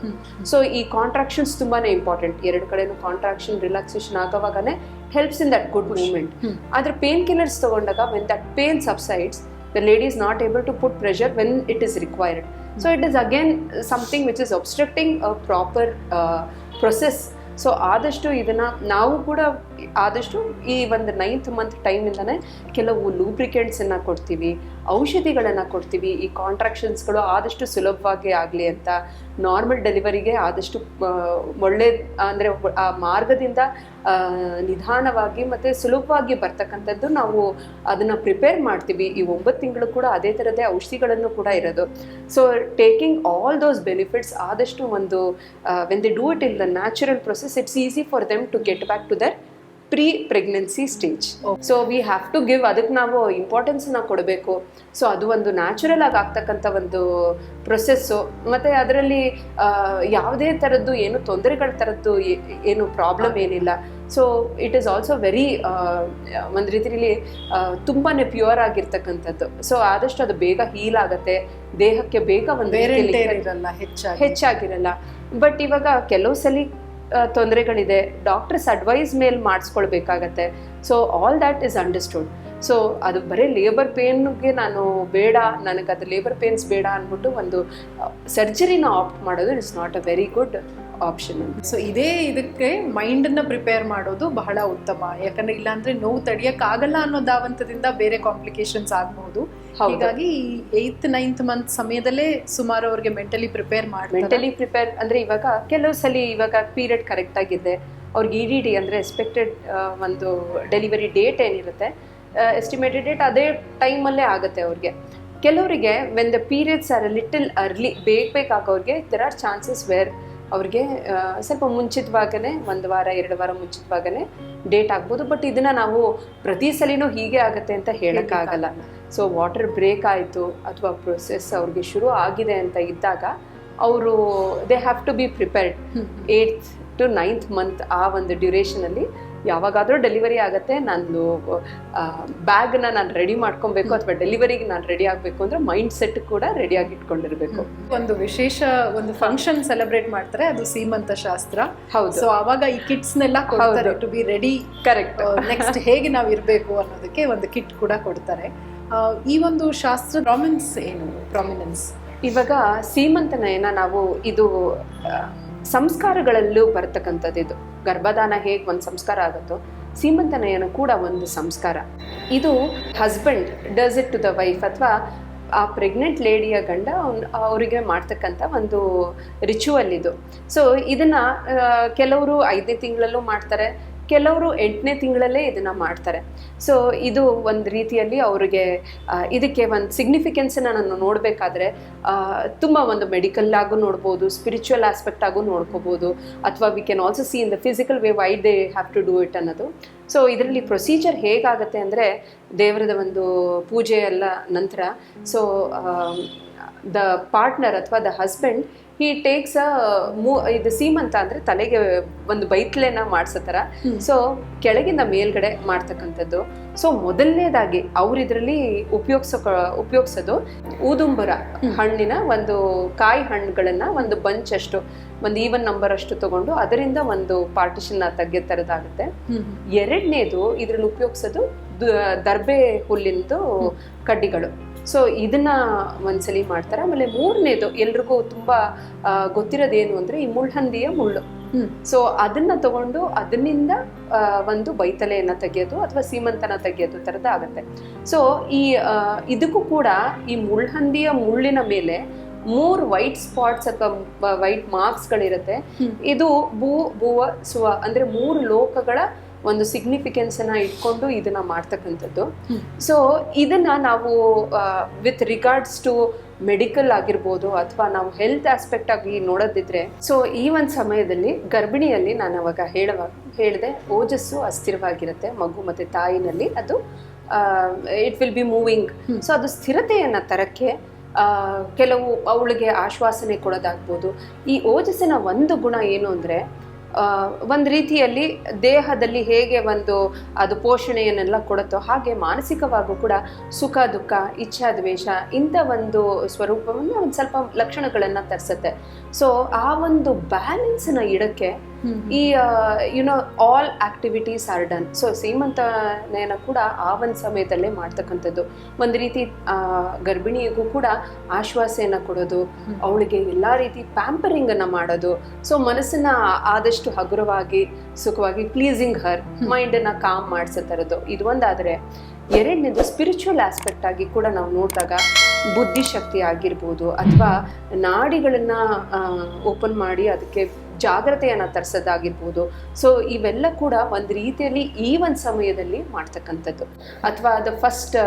ಸೊ ಈ ಕಾಂಟ್ರಾಕ್ಷನ್ಸ್ ತುಂಬಾನೇ ಇಂಪಾರ್ಟೆಂಟ್ ಎರಡು ಕಡೆನೂ ಕಾಂಟ್ರಾಕ್ಷನ್ ರಿಲ್ಯಾಕ್ಸೇಷನ್ ಆಗೋವಾಗನೇ helps in that good movement ಆದರೆ ಪೇನ್ ಕಿಲ್ಲರ್ಸ್ ತಗೊಂಡಾಗ when that pain subsides the lady is not able to put pressure when it is required so it is again something which is obstructing a proper process so ಆದಷ್ಟು ಇದನ್ನ ನಾವು ಕೂಡ ಆದಷ್ಟು ಈ ಒಂದು ninth month ಟೈಮಿಂದನೇ ಕೆಲವು ಲೂಬ್ರಿಕೆಂಟ್ಸನ್ನು ಕೊಡ್ತೀವಿ, ಔಷಧಿಗಳನ್ನು ಕೊಡ್ತೀವಿ. ಈ ಕಾಂಟ್ರಾಕ್ಷನ್ಸ್ಗಳು ಆದಷ್ಟು ಸುಲಭವಾಗಿ ಆಗಲಿ ಅಂತ ನಾರ್ಮಲ್ ಡೆಲಿವರಿಗೆ ಆದಷ್ಟು ಒಳ್ಳೆ, ಅಂದರೆ ಆ ಮಾರ್ಗದಿಂದ ನಿಧಾನವಾಗಿ ಮತ್ತು ಸುಲಭವಾಗಿ ಬರ್ತಕ್ಕಂಥದ್ದು ನಾವು ಅದನ್ನು ಪ್ರಿಪೇರ್ ಮಾಡ್ತೀವಿ. ಈ ಒಂಬತ್ತು ತಿಂಗಳು ಕೂಡ ಅದೇ ಥರದೇ ಔಷಧಿಗಳನ್ನು ಕೂಡ ಇರೋದು. So taking all those benefits ಆದಷ್ಟು ಒಂದು when they do it in the natural process it's easy for them to get back to their pre pregnancy stage. So we have to give ಅದಕ್ಕೆ ನಾವು ಇಂಪಾರ್ಟೆನ್ಸನ್ನ ಕೊಡಬೇಕು. ಸೊ ಅದು ಒಂದು natural ಆಗಿ ಆಗ್ತಕ್ಕಂಥ ಒಂದು ಪ್ರೊಸೆಸ್ಸು ಮತ್ತು ಅದರಲ್ಲಿ ಯಾವುದೇ ಥರದ್ದು ಏನು ತೊಂದರೆಗಳ ಥರದ್ದು ಏನು ಪ್ರಾಬ್ಲಮ್ ಏನಿಲ್ಲ. So it is also very ಒಂದು ರೀತಿಯಲ್ಲಿ ತುಂಬಾ ಪ್ಯೂರ್ ಆಗಿರ್ತಕ್ಕಂಥದ್ದು. ಸೊ ಆದಷ್ಟು ಅದು ಬೇಗ ಹೀಲ್ ಆಗುತ್ತೆ. ದೇಹಕ್ಕೆ ಬೇಗ ಒಂದು ಹೆಚ್ಚಾಗಿರಲ್ಲ. ಬಟ್ ಇವಾಗ ಕೆಲವು ಸಲ ತೊಂದರೆಗಳಿದೆ ಡಾಕ್ಟರ್ಸ್ ಅಡ್ವೈಸ್ ಮೇಲೆ ಮಾಡಿಸ್ಕೊಳ್ಬೇಕಾಗತ್ತೆ. So all that is understood so ಅದು ಬರೀ ಲೇಬರ್ ಪೇನ್ಗೆ ನಾನು ಬೇಡ, ನನಗೆ ಅದು ಲೇಬರ್ ಪೇನ್ಸ್ ಬೇಡ ಅಂದ್ಬಿಟ್ಟು ಒಂದು ಸರ್ಜರಿನ ಆಪ್ಟ್ ಮಾಡೋದು it's not a very good option so ಇದೇ ಇದಕ್ಕೆ ಮೈಂಡ್ನ ಪ್ರಿಪೇರ್ ಮಾಡೋದು ಬಹಳ ಉತ್ತಮ. ಯಾಕಂದ್ರೆ ಇಲ್ಲಾಂದ್ರೆ ನೋವು ತಡಿಯಕ್ಕಾಗಲ್ಲ ಅನ್ನೋ ದಾವಂತದಿಂದ ಬೇರೆ ಕಾಂಪ್ಲಿಕೇಶನ್ಸ್ ಆಗಬಹುದು. ಹೌದು ಹೀಗಾಗಿ ಏತ್ ನೈನ್ತ್ ಮಂತ್ ಸಮಯದಲ್ಲೇ ಸುಮಾರು ಅವ್ರಿಗೆ ಮೆಂಟಲಿ ಪ್ರಿಪೇರ್ ಮಾಡಿ ಮೆಂಟಲಿ ಪ್ರಿಪೇರ್ ಅಂದ್ರೆ ಇವಾಗ ಕೆಲವು ಸಲ ಇವಾಗ ಪೀರಿಯಡ್ ಕರೆಕ್ಟ್ ಆಗಿದೆ ಅವ್ರಿಗೆ ಇ ಡಿ ಡಿ ಅಂದರೆ ಎಕ್ಸ್ಪೆಕ್ಟೆಡ್ ಒಂದು ಡೆಲಿವರಿ ಡೇಟ್ ಏನಿರುತ್ತೆ ಎಸ್ಟಿಮೇಟೆಡ್ ಡೇಟ್ ಅದೇ ಟೈಮಲ್ಲೇ ಆಗುತ್ತೆ ಅವ್ರಿಗೆ. ಕೆಲವರಿಗೆ when the periods are little early ಬೇಗ ಬೇಕಾಗೋರಿಗೆ ದೆರ್ ಆರ್ ಚಾನ್ಸಸ್ ವೇರ್ ಅವ್ರಿಗೆ ಸ್ವಲ್ಪ ಮುಂಚಿತವಾಗನೇ ಒಂದು ವಾರ ಎರಡು ವಾರ ಮುಂಚಿತವಾಗನೇ ಡೇಟ್ ಆಗ್ಬೋದು ಬಟ್ ಇದನ್ನ ನಾವು ಪ್ರತಿ ಸಲಿನೂ ಹೀಗೆ ಆಗುತ್ತೆ ಅಂತ ಹೇಳೋಕ್ಕಾಗಲ್ಲ ಸೊ ವಾಟರ್ ಬ್ರೇಕ್ ಆಯಿತು ಅಥವಾ ಪ್ರೊಸೆಸ್ ಅವ್ರಿಗೆ ಶುರು ಆಗಿದೆ ಅಂತ ಇದ್ದಾಗ ಅವರು they have to be prepared eighth to ninth month ಆ ಒಂದು ಡ್ಯೂರೇಷನಲ್ಲಿ ಯಾವಾಗಾದರೂ ಡೆಲಿವರಿ ಆಗುತ್ತೆ. ನಂದು ಬ್ಯಾಗ್ನ ನಾನು ರೆಡಿ ಮಾಡ್ಕೊಬೇಕು ಅಥವಾ ಡೆಲಿವರಿಗೆ ನಾನು ರೆಡಿ ಆಗಬೇಕು ಅಂದರೆ ಮೈಂಡ್ ಸೆಟ್ ಕೂಡ ರೆಡಿಯಾಗಿ ಇಟ್ಕೊಂಡಿರ್ಬೇಕು. ಒಂದು ವಿಶೇಷ ಒಂದು ಫಂಕ್ಷನ್ ಸೆಲೆಬ್ರೇಟ್ ಮಾಡ್ತಾರೆ ಅದು ಸೀಮಂತ ಶಾಸ್ತ್ರ. ಹೌದು. ಸೊ ಅವಾಗ ಈ ಕಿಟ್ಸ್ ನೆಲ್ಲ ಕೊಡ್ತಾರೆ to be ready correct next ಹೇಗೆ ನಾವು ಇರಬೇಕು ಅನ್ನೋದಕ್ಕೆ ಒಂದು ಕಿಟ್ ಕೂಡ ಕೊಡ್ತಾರೆ. ಈ ಒಂದು ಶಾಸ್ತ್ರ ಪ್ರಾಮಿನೆನ್ಸ್ ಏನು? ಪ್ರಾಮಿನೆನ್ಸ್ ಇವಾಗ ಸೀಮಂತನ ನಾವು ಇದು ಸಂಸ್ಕಾರಗಳಲ್ಲೂ ಬರ್ತಕ್ಕಂಥದ್ದು ಇದು. ಗರ್ಭಧಾನ ಹೇಗೆ ಒಂದು ಸಂಸ್ಕಾರ ಆಗುತ್ತೋ ಸೀಮಂತನಯನ ಕೂಡ ಒಂದು ಸಂಸ್ಕಾರ. ಇದು husband does it to the wife ಅಥವಾ ಆ ಪ್ರೆಗ್ನೆಂಟ್ ಲೇಡಿಯ ಗಂಡ ಅವರಿಗೆ ಮಾಡ್ತಕ್ಕಂಥ ಒಂದು ರಿಚುವಲ್ ಇದು. ಸೊ ಇದನ್ನು ಕೆಲವರು ಐದನೇ ತಿಂಗಳಲ್ಲೂ ಮಾಡ್ತಾರೆ ಕೆಲವರು ಎಂಟನೇ ತಿಂಗಳಲ್ಲೇ ಇದನ್ನು ಮಾಡ್ತಾರೆ. ಸೊ ಇದು ಒಂದು ರೀತಿಯಲ್ಲಿ ಅವರಿಗೆ ಇದಕ್ಕೆ ಒಂದು ಸಿಗ್ನಿಫಿಕೆನ್ಸನ್ನು ನಾನು ನೋಡಬೇಕಾದ್ರೆ ತುಂಬ ಒಂದು ಮೆಡಿಕಲ್ ಆಗು ನೋಡ್ಬೋದು ಸ್ಪಿರಿಚುವಲ್ ಆಸ್ಪೆಕ್ಟ್ ಆಗು ನೋಡ್ಕೋಬೋದು, ಅಥವಾ we can also see in the physical way why they have to do it ಅನ್ನೋದು. ಸೊ ಇದರಲ್ಲಿ ಪ್ರೊಸೀಜರ್ ಹೇಗಾಗುತ್ತೆ ಅಂದರೆ, ದೇವರದ ಒಂದು ಪೂಜೆ ಎಲ್ಲ ನಂತರ ಸೊ ದ ಪಾರ್ಟ್ನರ್ ಅಥವಾ the husband he takes a ಮೂ ಇದು ಸೀಮಂತ ಅಂದರೆ ತಲೆಗೆ ಒಂದು ಬೈತ್ಲೆನ ಮಾಡ್ಸೋ ಥರ ಸೊ ಕೆಳಗಿಂದ ಮೇಲ್ಗಡೆ ಮಾಡ್ತಕ್ಕಂಥದ್ದು. ಸೊ ಮೊದಲನೇದಾಗಿ ಅವ್ರಿದ್ರಲ್ಲಿ ಇದರಲ್ಲಿ ಉಪಯೋಗಿಸೋ ಉಪಯೋಗಿಸೋದು ಊದುಂಬರ ಹಣ್ಣಿನ ಒಂದು ಕಾಯಿ ಹಣ್ಣುಗಳನ್ನ ಒಂದು ಬಂಚ್ ಅಷ್ಟು ಒಂದು ಈವನ್ ನಂಬರ್ ಅಷ್ಟು ತಗೊಂಡು ಅದರಿಂದ ಒಂದು ಪಾರ್ಟಿಷನ್ ತೆಗೆಯೋ ತರದಾಗುತ್ತೆ. ಎರಡನೇದು ಇದ್ರಲ್ಲಿ ಉಪಯೋಗಿಸೋದು ದರ್ಬೆ ಹುಲ್ಲಿಂದು ಕಡ್ಡಿಗಳು. ಸೊ ಇದನ್ನ ಒಂದ್ಸಲಿ ಮಾಡ್ತಾರೆ. ಆಮೇಲೆ ಮೂರನೇದು ಎಲ್ರಿಗೂ ತುಂಬಾ ಗೊತ್ತಿರೋದೇನು ಅಂದ್ರೆ ಈ ಮುಳ್ಹಂದಿಯ ಮುಳ್ಳು. ಸೊ ಅದನ್ನ ತಗೊಂಡು ಅದನ್ನಿಂದ ಒಂದು ಬೈತಲೆಯನ್ನ ತೆಗೆಯೋದು ಅಥವಾ ಸೀಮಂತನ ತೆಗೆಯೋದು ತರದ ಆಗುತ್ತೆ. ಸೊ ಈ ಇದಕ್ಕೂ ಕೂಡ ಈ ಮುಳ್ಹಂದಿಯ ಮುಳ್ಳಿನ ಮೇಲೆ ಮೂರು ವೈಟ್ ಸ್ಪಾಟ್ಸ್ ಅಥವಾ ವೈಟ್ ಮಾರ್ಕ್ಸ್ ಗಳಿರುತ್ತೆ ಇದು ಭೂ ಭುವ ಸುವ ಅಂದ್ರೆ ಮೂರು ಲೋಕಗಳ ಒಂದು ಸಿಗ್ನಿಫಿಕೆನ್ಸ್ ಅನ್ನ ಇಟ್ಕೊಂಡು ಇದನ್ನ ಮಾಡ್ತಕ್ಕಂಥದ್ದು. ಸೊ ಇದನ್ನ ನಾವು ವಿತ್ ರಿಗಾರ್ಡ್ಸ್ ಟು ಮೆಡಿಕಲ್ ಆಗಿರ್ಬೋದು ಅಥವಾ ನಾವು ಹೆಲ್ತ್ ಆಸ್ಪೆಕ್ಟ್ ಆಗಿ ನೋಡೋದಿದ್ರೆ ಸೊ ಈ ಒಂದು ಸಮಯದಲ್ಲಿ ಗರ್ಭಿಣಿಯಲ್ಲಿ ನಾನು ಅವಾಗ ಹೇಳುವ ಹೇಳಿದೆ ಓಜಸ್ಸು ಅಸ್ಥಿರವಾಗಿರುತ್ತೆ ಮಗು ಮತ್ತೆ ತಾಯಿನಲ್ಲಿ ಅದು it will be moving so ಅದು ಸ್ಥಿರತೆಯನ್ನ ತರಕ್ಕೆ ಆ, ಕೆಲವು ಅವಳಿಗೆ ಆಶ್ವಾಸನೆ ಕೊಡೋದಾಗ್ಬೋದು. ಈ ಓಜಸ್ಸಿನ ಒಂದು ಗುಣ ಏನು ಅಂದರೆ ಒಂದು ರೀತಿಯಲ್ಲಿ ದೇಹದಲ್ಲಿ ಹೇಗೆ ಒಂದು ಅದು ಪೋಷಣೆಯನ್ನೆಲ್ಲ ಕೊಡುತ್ತೋ ಹಾಗೆ ಮಾನಸಿಕವಾಗೂ ಕೂಡ ಸುಖ, ದುಃಖ ಇಚ್ಛಾ ದ್ವೇಷ ಇಂಥ ಒಂದು ಸ್ವರೂಪವನ್ನು ಒಂದು ಸ್ವಲ್ಪ ಲಕ್ಷಣಗಳನ್ನು ತರಿಸುತ್ತೆ. ಸೊ ಆ ಒಂದು ಬ್ಯಾಲೆನ್ಸನ್ನ ಇಡಕ್ಕೆ ಈ you know all activities are done so ಸೀಮಂತನೆಯನ್ನು ಕೂಡ ಆ ಒಂದು ಸಮಯದಲ್ಲೇ ಮಾಡ್ತಕ್ಕಂಥದ್ದು. ಒಂದು ರೀತಿ ಗರ್ಭಿಣಿಯಿಗೂ ಗರ್ಭಿಣಿಗೂ ಕೂಡ ಆಶ್ವಾಸೆಯನ್ನು ಕೊಡೋದು, ಅವಳಿಗೆ ಎಲ್ಲ ರೀತಿ ಪ್ಯಾಂಪರಿಂಗನ್ನು ಮಾಡೋದು. ಸೊ ಮನಸ್ಸನ್ನ ಆದಷ್ಟು ಹಗುರವಾಗಿ, ಸುಖವಾಗಿ ಪ್ಲೀಸಿಂಗ್ ಹರ್ ಮೈಂಡನ್ನು ಕಾಮ್ ಮಾಡಿಸೋ ಥರದ್ದು ಇದು ಒಂದಾದರೆ. ಎರಡನೇದು ಸ್ಪಿರಿಚುವಲ್ ಆಸ್ಪೆಕ್ಟ್ ಆಗಿ ಕೂಡ ನಾವು ನೋಡಿದಾಗ ಬುದ್ಧಿಶಕ್ತಿ ಆಗಿರ್ಬೋದು, ಅಥವಾ ನಾಡಿಗಳನ್ನ ಓಪನ್ ಮಾಡಿ ಅದಕ್ಕೆ ಜಾಗ್ರತೆಯನ್ನು ತರಿಸೋದಾಗಿರ್ಬೋದು. ಸೊ ಇವೆಲ್ಲ ಕೂಡ ಒಂದು ರೀತಿಯಲ್ಲಿ ಈ ಒಂದು ಸಮಯದಲ್ಲಿ ಮಾಡ್ತಕ್ಕಂಥದ್ದು. ಅಥವಾ ಅದು ಫಸ್ಟ್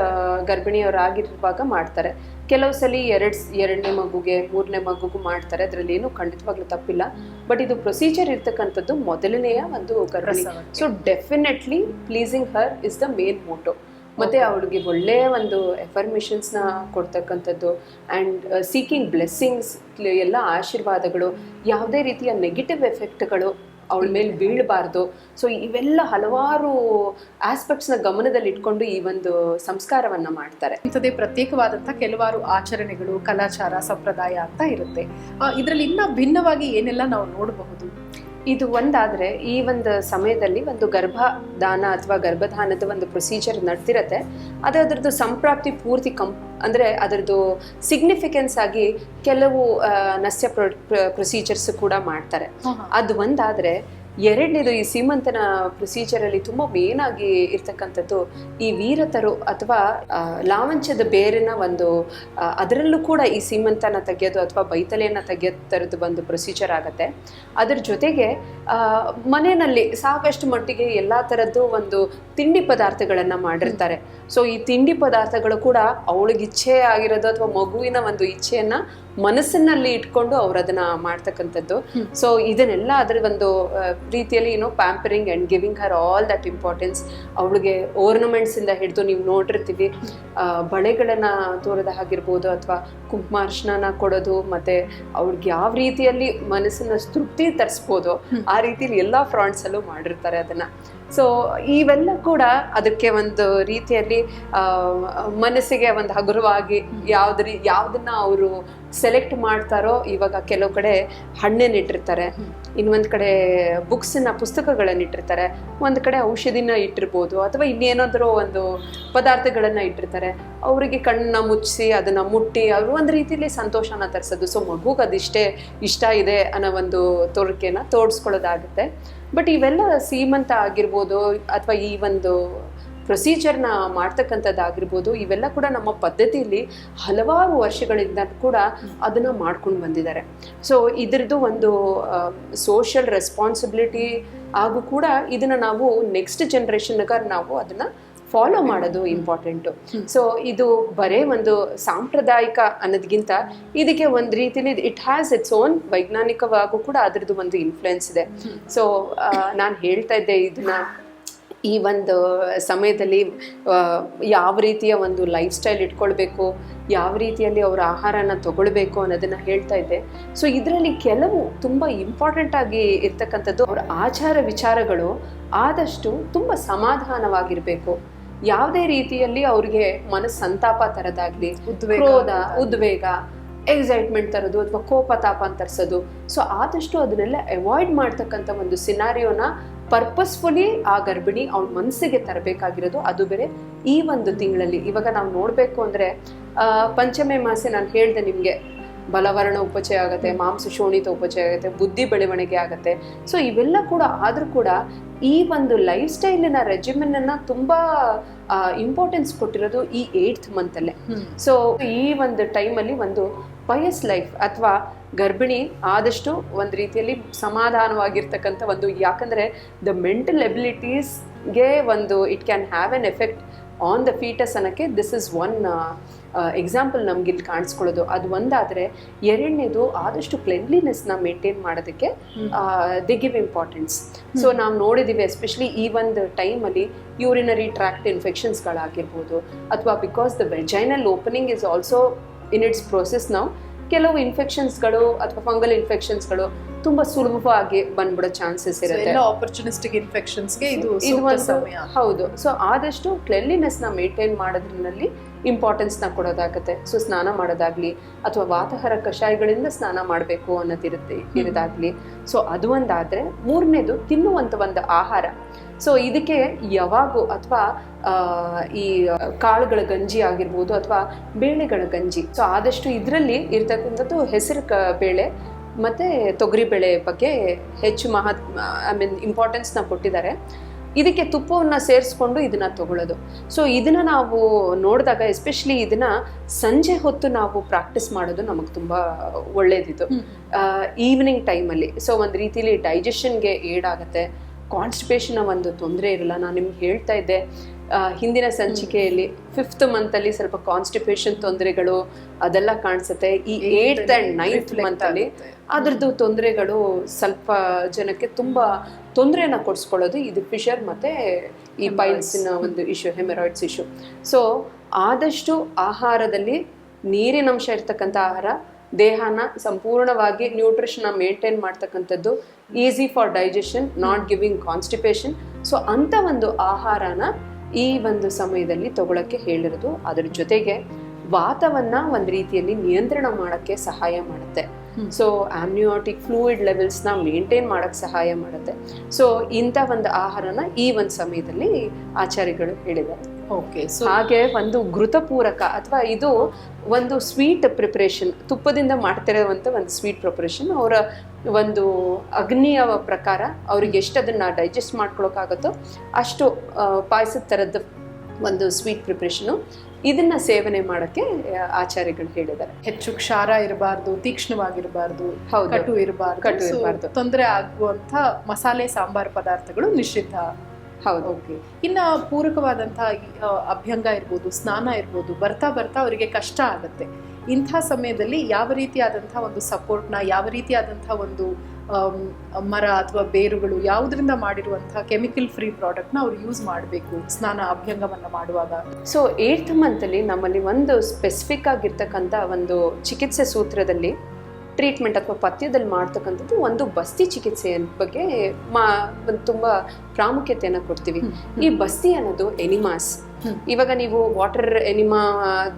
ಗರ್ಭಿಣಿಯವರಾಗಿರುವಾಗ ಮಾಡ್ತಾರೆ. ಕೆಲವು ಸಲ ಎರಡು ಎರಡನೇ ಮಗುಗೆ ಮೂರನೇ ಮಗುಗೂ ಮಾಡ್ತಾರೆ. ಅದರಲ್ಲಿ ಏನು ಖಂಡಿತವಾಗ್ಲೂ ತಪ್ಪಿಲ್ಲ. ಬಟ್ ಇದು ಪ್ರೊಸೀಜರ್ ಇರ್ತಕ್ಕಂಥದ್ದು ಮೊದಲನೆಯ ಒಂದು ಗರ್ಭಿಣಿ. So definitely pleasing her is the main motto ಮತ್ತೆ ಅವ್ರಿಗೆ ಒಳ್ಳೆಯ ಒಂದು ಎಫರ್ಮೇಷನ್ಸ್ನ ಕೊಡ್ತಕ್ಕಂಥದ್ದು. ಆ್ಯಂಡ್ ಸೀಕಿಂಗ್ ಬ್ಲೆಸ್ಸಿಂಗ್ಸ್ ಎಲ್ಲ ಆಶೀರ್ವಾದಗಳು, ಯಾವುದೇ ರೀತಿಯ ನೆಗೆಟಿವ್ ಎಫೆಕ್ಟ್ಗಳು ಅವಳ ಮೇಲೆ ಬೀಳಬಾರ್ದು. ಸೊ ಇವೆಲ್ಲ ಹಲವಾರು ಆಸ್ಪೆಕ್ಟ್ಸ್ನ ಗಮನದಲ್ಲಿ ಇಟ್ಕೊಂಡು ಈ ಒಂದು ಸಂಸ್ಕಾರವನ್ನ ಮಾಡ್ತಾರೆ. ಇಂಥದ್ದೇ ಪ್ರತ್ಯೇಕವಾದಂಥ ಕೆಲವಾರು ಆಚರಣೆಗಳು, ಕಲಾಚಾರ, ಸಂಪ್ರದಾಯ ಅಂತ ಇರುತ್ತೆ. ಇದರಲ್ಲಿ ಇನ್ನೂ ಭಿನ್ನವಾಗಿ ಏನೆಲ್ಲ ನಾವು ನೋಡಬಹುದು? ಇದು ಒಂದಾದ್ರೆ ಈ ಒಂದು ಸಮಯದಲ್ಲಿ ಒಂದು ಗರ್ಭದಾನ ಅಥವಾ ಗರ್ಭಧಾನದ ಒಂದು ಪ್ರೊಸೀಜರ್ ನಡೆದಿರತ್ತೆ ಅದು ಅದರದ್ದು ಸಂಪ್ರಾಪ್ತಿ ಪೂರ್ತಿ ಕಂ ಅಂದರೆ ಅದರದ್ದು ಸಿಗ್ನಿಫಿಕೆನ್ಸ್ ಆಗಿ ಕೆಲವು ನಸ್ಯ ನಸ್ಯ ಪ್ರೊಸೀಜರ್ಸ್ ಕೂಡ ಮಾಡ್ತಾರೆ. ಅದು ಒಂದಾದ್ರೆ ಎರಡನೇದು ಈ ಸೀಮಂತನ ಪ್ರೊಸೀಜರ್ ಅಲ್ಲಿ ತುಂಬಾ ಮೇನ್ ಆಗಿ ಇರ್ತಕ್ಕಂಥದ್ದು ಈ ವೀರತರು ಅಥವಾ ಲಾವಂಚದ ಬೇರಿನ ಒಂದು ಅದರಲ್ಲೂ ಕೂಡ ಈ ಸೀಮಂತನ ತೆಗೆಯೋದು ಅಥವಾ ಬೈತಲೆಯನ್ನ ತೆಗೆಯೋ ಒಂದು ಪ್ರೊಸೀಜರ್ ಆಗತ್ತೆ. ಅದ್ರ ಜೊತೆಗೆ ಮನೆಯಲ್ಲಿ ಸಾಕಷ್ಟು ಮಟ್ಟಿಗೆ ಎಲ್ಲಾ ಥರದ್ದು ಒಂದು ತಿಂಡಿ ಪದಾರ್ಥಗಳನ್ನ ಮಾಡಿರ್ತಾರೆ. ಸೊ ಈ ತಿಂಡಿ ಪದಾರ್ಥಗಳು ಕೂಡ ಅವಳಿಗೆ ಇಚ್ಛೆ ಆಗಿರೋದು ಅಥವಾ ಮಗುವಿನ ಒಂದು ಇಚ್ಛೆಯನ್ನ ಮನಸ್ಸಿನಲ್ಲಿ ಇಟ್ಕೊಂಡು ಅವ್ರು ಅದನ್ನ ಮಾಡ್ತಕ್ಕಂಥದ್ದು. ಸೊ ಇದನ್ನೆಲ್ಲ ಅದರ ಒಂದು ರೀತಿಯಲ್ಲಿ ಏನೋ pampering and giving her all that importance ಅವಳಿಗೆ ಓರ್ನಮೆಂಟ್ಸ್ ಇಂದ ಹಿಡಿದು ನೀವು ನೋಡಿರ್ತೀವಿ. ಬಳೆಗಳನ್ನ ತೋರದ ಆಗಿರ್ಬೋದು ಅಥವಾ ಕುಂಕುಮಾರ್ಶನ ಕೊಡೋದು, ಮತ್ತೆ ಅವ್ಳಿಗೆ ಯಾವ ರೀತಿಯಲ್ಲಿ ಮನಸ್ಸನ್ನ ತೃಪ್ತಿ ತರಿಸ್ಬೋದು, ಆ ರೀತಿಯಲ್ಲಿ ಎಲ್ಲಾ ಫ್ರಾಂಟ್ಸ್ ಅಲ್ಲೂ ಮಾಡಿರ್ತಾರೆ ಅದನ್ನ. ಸೊ ಇವೆಲ್ಲ ಕೂಡ ಅದಕ್ಕೆ ಒಂದು ರೀತಿಯಲ್ಲಿ ಮನಸ್ಸಿಗೆ ಒಂದು ಹಗುರವಾಗಿ ಯಾವ್ದು ಯಾವ್ದನ್ನ ಅವರು ಸೆಲೆಕ್ಟ್ ಮಾಡ್ತಾರೋ ಇವಾಗ ಕೆಲವು ಕಡೆ ಹಣ್ಣನ್ನು ಇಟ್ಟಿರ್ತಾರೆ. ಇನ್ನೊಂದು ಕಡೆ ಬುಕ್ಸ್ನ ಪುಸ್ತಕಗಳನ್ನ ಇಟ್ಟಿರ್ತಾರೆ. ಒಂದು ಕಡೆ ಔಷಧಿನ ಇಟ್ಟಿರ್ಬೋದು ಅಥವಾ ಇನ್ನೇನಾದರೂ ಒಂದು ಪದಾರ್ಥಗಳನ್ನ ಇಟ್ಟಿರ್ತಾರೆ. ಅವರಿಗೆ ಕಣ್ಣನ್ನ ಮುಚ್ಚಿಸಿ ಅದನ್ನ ಮುಟ್ಟಿ ಅವರು ಒಂದು ರೀತಿಯಲ್ಲಿ ಸಂತೋಷನ ತರಿಸೋದು. ಸೊ ಮಗುಗೆ ಅದಿಷ್ಟೇ ಇಷ್ಟ ಇದೆ ಅನ್ನೋ ಒಂದು ತೋರಿಕೆನ ತೋರಿಸ್ಕೊಳ್ಳೋದಾಗುತ್ತೆ. ಬಟ್ ಇವೆಲ್ಲ ಸೀಮಂತ ಆಗಿರ್ಬೋದು ಅಥವಾ ಈ ಒಂದು ಪ್ರೊಸೀಜರ್ನ ಮಾಡ್ತಕ್ಕಂಥದ್ದಾಗಿರ್ಬೋದು, ಇವೆಲ್ಲ ಕೂಡ ನಮ್ಮ ಪದ್ಧತಿಯಲ್ಲಿ ಹಲವಾರು ವರ್ಷಗಳಿಂದ ಕೂಡ ಅದನ್ನು ಮಾಡ್ಕೊಂಡು ಬಂದಿದ್ದಾರೆ. ಸೊ ಇದ್ರದ್ದು ಒಂದು ಸೋಷಿಯಲ್ ರೆಸ್ಪಾನ್ಸಿಬಿಲಿಟಿ ಹಾಗೂ ಕೂಡ ಇದನ್ನು ನಾವು ನೆಕ್ಸ್ಟ್ ಜನ್ರೇಷನ್ಗೆ ನಾವು ಅದನ್ನು ಫಾಲೋ ಮಾಡೋದು ಇಂಪಾರ್ಟೆಂಟು ಸೊ ಇದು ಬರೇ ಒಂದು ಸಾಂಪ್ರದಾಯಿಕ ಅನ್ನೋದಕ್ಕಿಂತ ಇದಕ್ಕೆ ಒಂದು ರೀತಿಲಿ ಇಟ್ ಹ್ಯಾಸ್ ಇಟ್ಸ್ ಓನ್ ವೈಜ್ಞಾನಿಕವಾಗೂ ಕೂಡ ಅದರದ್ದು ಒಂದು ಇನ್ಫ್ಲುಯೆನ್ಸ್ ಇದೆ. ಸೊ ನಾನು ಹೇಳ್ತಾ ಇದ್ದೆ ಇದನ್ನ ಈ ಒಂದು ಸಮಯದಲ್ಲಿ ಯಾವ ರೀತಿಯ ಒಂದು ಲೈಫ್ ಸ್ಟೈಲ್ ಇಟ್ಕೊಳ್ಬೇಕು ಯಾವ ರೀತಿಯಲ್ಲಿ ಅವರ ಆಹಾರನ ತಗೊಳ್ಬೇಕು ಅನ್ನೋದನ್ನ ಹೇಳ್ತಾ ಇದ್ದೆ. ಸೊ ಇದರಲ್ಲಿ ಕೆಲವು ತುಂಬ ಇಂಪಾರ್ಟೆಂಟ್ ಆಗಿ ಇರ್ತಕ್ಕಂಥದ್ದು ಅವರ ಆಚಾರ ವಿಚಾರಗಳು ಆದಷ್ಟು ತುಂಬ ಸಮಾಧಾನವಾಗಿರಬೇಕು. ಯಾವುದೇ ರೀತಿಯಲ್ಲಿ ಅವ್ರಿಗೆ ಮನಸ್ಸು ಸಂತಾಪ ತರದಾಗ್ಲಿ ಉದ್ವೇಗ ಕ್ರೋಧ ಉದ್ವೇಗ ಎಕ್ಸೈಟ್ಮೆಂಟ್ ತರೋದು ಅಥವಾ ಕೋಪ ತಾಪ ಅಂತರಿಸೋದು ಸೊ ಆದಷ್ಟು ಅದನ್ನೆಲ್ಲ ಅವಾಯ್ಡ್ ಮಾಡ್ತಕ್ಕಂಥ ಒಂದು ಸಿನಾರಿಯೋನ ಪರ್ಪಸ್ಫುಲಿ ಆ ಗರ್ಭಿಣಿ ಅವಳ ಮನಸ್ಸಿಗೆ ತರಬೇಕಾಗಿರೋದು ಅದು ಬೇರೆ. ಈ ಒಂದು ತಿಂಗಳಲ್ಲಿ ಇವಾಗ ನಾವು ನೋಡಬೇಕು ಅಂದರೆ ಪಂಚಮೆ ಮಾಸೆ ನಾನು ಹೇಳಿದೆ ನಿಮಗೆ. ಬಲವರ್ಣ ಉಪಚಯ ಆಗುತ್ತೆ ಮಾಂಸ ಶೋಣಿತ ಉಪಚಯ ಆಗುತ್ತೆ ಬುದ್ಧಿ ಬೆಳವಣಿಗೆ ಆಗುತ್ತೆ. ಸೊ ಇವೆಲ್ಲ ಕೂಡ ಆದರೂ ಕೂಡ ಈ ಒಂದು ಲೈಫ್ ಸ್ಟೈಲಿನ ರೆಜಿಮೆನ್ನ ತುಂಬ ಇಂಪಾರ್ಟೆನ್ಸ್ ಕೊಟ್ಟಿರೋದು ಈ ಏಯ್ಟ್ ಮಂತಲ್ಲೇ ಸೊ ಈ ಒಂದು ಟೈಮಲ್ಲಿ ಒಂದು ಪಯಸ್ ಲೈಫ್ ಅಥವಾ ಗರ್ಭಿಣಿ ಆದಷ್ಟು ಒಂದು ರೀತಿಯಲ್ಲಿ ಸಮಾಧಾನವಾಗಿರ್ತಕ್ಕಂಥ ಒಂದು ಯಾಕಂದರೆ ದ ಮೆಂಟಲ್ ಎಬಿಲಿಟೀಸ್ಗೆ ಒಂದು it can have an effect on the foetus ಅನ್ನೋಕ್ಕೆ this is one example ನಮ್ಗೆ ಇಲ್ಲಿ ಕಾಣಿಸ್ಕೊಳ್ಳೋದು. ಅದು ಒಂದಾದರೆ ಎರಡನೇದು ಆದಷ್ಟು ಕ್ಲೆನ್ಲಿನೆಸ್ನ ಮೇಂಟೈನ್ ಮಾಡೋದಕ್ಕೆ ದಿ ಗಿವ್ ಇಂಪಾರ್ಟೆನ್ಸ್ ಸೊ ನಾವು ನೋಡಿದ್ದೀವಿ ಎಸ್ಪೆಷಲಿ ಈ ಒಂದು ಟೈಮಲ್ಲಿ ಯೂರಿನರಿ ಟ್ರ್ಯಾಕ್ಟ್ ಇನ್ಫೆಕ್ಷನ್ಸ್ಗಳಾಗಿರ್ಬೋದು ಅಥವಾ because the vaginal opening is also in its process ನಾವು ಕೆಲವು ಇನ್ಫೆಕ್ಷನ್ಸ್ಗಳು ಅಥವಾ ಫಂಗಲ್ ಇನ್ಫೆಕ್ಷನ್ಸ್ಗಳು ತುಂಬಾ ಸುಲಭವಾಗಿ ಬಂದ್ಬಿಡೋ ಚಾನ್ಸಸ್ ಇರುತ್ತೆ. ಎಲ್ಲ ಆಪರ್ಚುನಿಸ್ಟಿಕ್ ಇನ್ಫೆಕ್ಷನ್ಸ್ಗೆ ಇದು ಇದು ಒಂದು ಸಮಯ. ಹೌದು. ಸೊ ಆದಷ್ಟು ಕ್ಲೆನ್ಲಿನೆಸ್ನ ಮೇಂಟೈನ್ ಮಾಡೋದ್ರಲ್ಲಿ ಇಂಪಾರ್ಟೆನ್ಸ್ನ ಕೊಡೋದಾಗುತ್ತೆ. ಸೊ ಸ್ನಾನ ಮಾಡೋದಾಗ್ಲಿ ಅಥವಾ ವಾತಹರ ಕಷಾಯಗಳಿಂದ ಸ್ನಾನ ಮಾಡಬೇಕು ಅನ್ನೋದಿರುತ್ತೆ ಇರೋದಾಗ್ಲಿ. ಸೊ ಅದು ಒಂದಾದ್ರೆ ಮೂರನೇದು ತಿನ್ನುವಂತ ಒಂದು ಆಹಾರ. ಸೊ ಇದಕ್ಕೆ ಯಾವಾಗೂ ಅಥವಾ ಈ ಕಾಳುಗಳ ಗಂಜಿ ಆಗಿರ್ಬೋದು ಅಥವಾ ಬೇಳೆಗಳ ಗಂಜಿ. ಸೊ ಆದಷ್ಟು ಇದರಲ್ಲಿ ಇರ್ತಕ್ಕಂಥದ್ದು ಹೆಸರು ಕ ಬೇಳೆ ಮತ್ತು ತೊಗರಿ ಬೇಳೆ ಬಗ್ಗೆ ಹೆಚ್ಚು ಮಹತ್ ಐ ಮೀನ್ ಇಂಪಾರ್ಟೆನ್ಸ್ನ ಕೊಟ್ಟಿದ್ದಾರೆ. ಇದಕ್ಕೆ ತುಪ್ಪವನ್ನು ಸೇರಿಸ್ಕೊಂಡು ಇದನ್ನ ತಗೊಳ್ಳೋದು ಸೊ ಇದನ್ನ ನಾವು ನೋಡಿದಾಗ ಎಸ್ಪೆಷಲಿ ಇದನ್ನ ಸಂಜೆ ಹೊತ್ತು ನಾವು ಪ್ರಾಕ್ಟೀಸ್ ಮಾಡೋದು ನಮಗೆ ತುಂಬಾ ಒಳ್ಳೇದಿತ್ತು ಈವ್ನಿಂಗ್ ಟೈಮಲ್ಲಿ ಸೊ ಒಂದು ರೀತಿಲಿ ಡೈಜೆಷನ್ಗೆ ಏಡ್ ಆಗುತ್ತೆ ಕಾನ್ಸ್ಟಿಪೇಷನ್ ಒಂದು ತೊಂದರೆ ಇರಲ್ಲ. ನಾನು ನಿಮ್ಗೆ ಹೇಳ್ತಾ ಇದ್ದೆ. ಹಿಂದಿನ ಸಂಚಿಕೆಯಲ್ಲಿ ಫಿಫ್ತ್ ಮಂತಲ್ಲಿ ಸ್ವಲ್ಪ ಕಾನ್ಸ್ಟಿಪೇಷನ್ ತೊಂದರೆಗಳು ಅದೆಲ್ಲ ಕಾಣಿಸುತ್ತೆ. ಈ ಏಯ್ತ್ ಆ್ಯಂಡ್ ನೈನ್ತ್ ಮಂತಲ್ಲಿ ಅದ್ರದ್ದು ತೊಂದರೆಗಳು ಸ್ವಲ್ಪ ಜನಕ್ಕೆ ತುಂಬ ತೊಂದರೆನ ಕೊಡಿಸ್ಕೊಳ್ಳೋದು ಇದು ಫಿಶರ್ ಮತ್ತು ಈ ಪೈಲ್ಸಿನ ಒಂದು ಇಶ್ಯೂ ಹೆಮರಾಯ್ಡ್ಸ್ ಇಶ್ಯೂ ಸೊ ಆದಷ್ಟು ಆಹಾರದಲ್ಲಿ ನೀರಿನಂಶ ಇರ್ತಕ್ಕಂಥ ಆಹಾರ ದೇಹನ ಸಂಪೂರ್ಣವಾಗಿ ನ್ಯೂಟ್ರಿಷನ್ನ ಮೇಂಟೈನ್ ಮಾಡ್ತಕ್ಕಂಥದ್ದು easy for digestion not giving constipation so ಅಂಥ ಒಂದು ಆಹಾರನ ಈ ಒಂದು ಸಮಯದಲ್ಲಿ ತಗೊಳಕ್ಕೆ ಹೇಳಿರೋದು. ಅದರ ಜೊತೆಗೆ ವಾತವನ್ನ ಒಂದು ರೀತಿಯಲ್ಲಿ ನಿಯಂತ್ರಣ ಮಾಡೋಕ್ಕೆ ಸಹಾಯ ಮಾಡುತ್ತೆ. ಸೊ ಆಮ್ನಿಯೋಟಿಕ್ ಫ್ಲೂಯಿಡ್ ಲೆವೆಲ್ಸ್ನ ಮೇಂಟೈನ್ ಮಾಡಕ್ಕೆ ಸಹಾಯ ಮಾಡುತ್ತೆ. ಸೊ ಇಂಥ ಒಂದು ಆಹಾರನ ಈ ಒಂದು ಸಮಯದಲ್ಲಿ ಆಚಾರ್ಯಗಳು ಹೇಳಿದ್ದಾರೆ. ಓಕೆ ಸೊ ಹಾಗೆ ಒಂದು ಘೃತಪೂರಕ ಅಥವಾ ಇದು ಒಂದು ಸ್ವೀಟ್ ಪ್ರಿಪ್ರೇಷನ್ ತುಪ್ಪದಿಂದ ಮಾಡ್ತಿರೋವಂಥ ಒಂದು ಸ್ವೀಟ್ ಪ್ರಿಪ್ರೇಷನ್ ಅವರ ಒಂದು ಅಗ್ನಿಯ ಪ್ರಕಾರ ಅವ್ರಿಗೆ ಎಷ್ಟು ಅದನ್ನ ಡೈಜೆಸ್ಟ್ ಮಾಡ್ಕೊಳಕ್ಕಾಗುತ್ತೋ ಅಷ್ಟು ಪಾಯಸದ ಥರದ ಒಂದು ಸ್ವೀಟ್ ಪ್ರಿಪ್ರೇಷನು ಇದನ್ನ ಸೇವನೆ ಮಾಡಕ್ಕೆ ಆಚಾರ್ಯಗಳು ಹೇಳಿದ್ದಾರೆ. ಹೆಚ್ಚು ಕ್ಷಾರ ಇರಬಾರ್ದು ತೀಕ್ಷ್ಣವಾಗಿರಬಾರ್ದು ಕಟು ಇರಬಾರ್ದು ಕಟು ಇರಬಾರ್ದು. ತೊಂದರೆ ಆಗುವಂತ ಮಸಾಲೆ ಸಾಂಬಾರ್ ಪದಾರ್ಥಗಳು ನಿಷಿದ್ಧ ಹೌದು. ಓಕೆ. ಇನ್ನ ಪೂರಕವಾದಂತಹ ಅಭ್ಯಂಗ ಇರ್ಬೋದು ಸ್ನಾನ ಇರ್ಬೋದು ಬರ್ತಾ ಬರ್ತಾ ಅವರಿಗೆ ಕಷ್ಟ ಆಗುತ್ತೆ. ಇಂಥ ಸಮಯದಲ್ಲಿ ಯಾವ ರೀತಿಯಾದಂತಹ ಒಂದು ಸಪೋರ್ಟ್ನ ಯಾವ ರೀತಿಯಾದಂತಹ ಒಂದು ಮರ ಅಥವಾ ಬೇರುಗಳು ಯಾವುದರಿಂದ ಮಾಡಿರುವಂತಹ ಕೆಮಿಕಲ್ ಫ್ರೀ ಪ್ರಾಡಕ್ಟ್ನ ಅವ್ರು ಯೂಸ್ ಮಾಡಬೇಕು, ಸ್ನಾನ ಅಭ್ಯಂಗವನ್ನು ಮಾಡುವಾಗ. ಸೊ ಮಂತ್ ಮಂತಲ್ಲಿ ನಮ್ಮಲ್ಲಿ ಒಂದು ಸ್ಪೆಸಿಫಿಕ್ ಆಗಿರ್ತಕ್ಕಂಥ ಒಂದು ಚಿಕಿತ್ಸೆ ಸೂತ್ರದಲ್ಲಿ ಟ್ರೀಟ್ಮೆಂಟ್ ಅಥವಾ ಪಥ್ಯದಲ್ಲಿ ಮಾಡ್ತಕ್ಕಂಥದ್ದು ಒಂದು ಬಸ್ತಿ ಚಿಕಿತ್ಸೆಯ ಬಗ್ಗೆ ಮಾ ಒಂದು ತುಂಬ ಪ್ರಾಮುಖ್ಯತೆಯನ್ನು ಕೊಡ್ತೀವಿ. ಈ ಬಸ್ತಿ ಅನ್ನೋದು ಎನಿಮಾಸ್. ಇವಾಗ ನೀವು ವಾಟರ್ ಎನಿಮಾ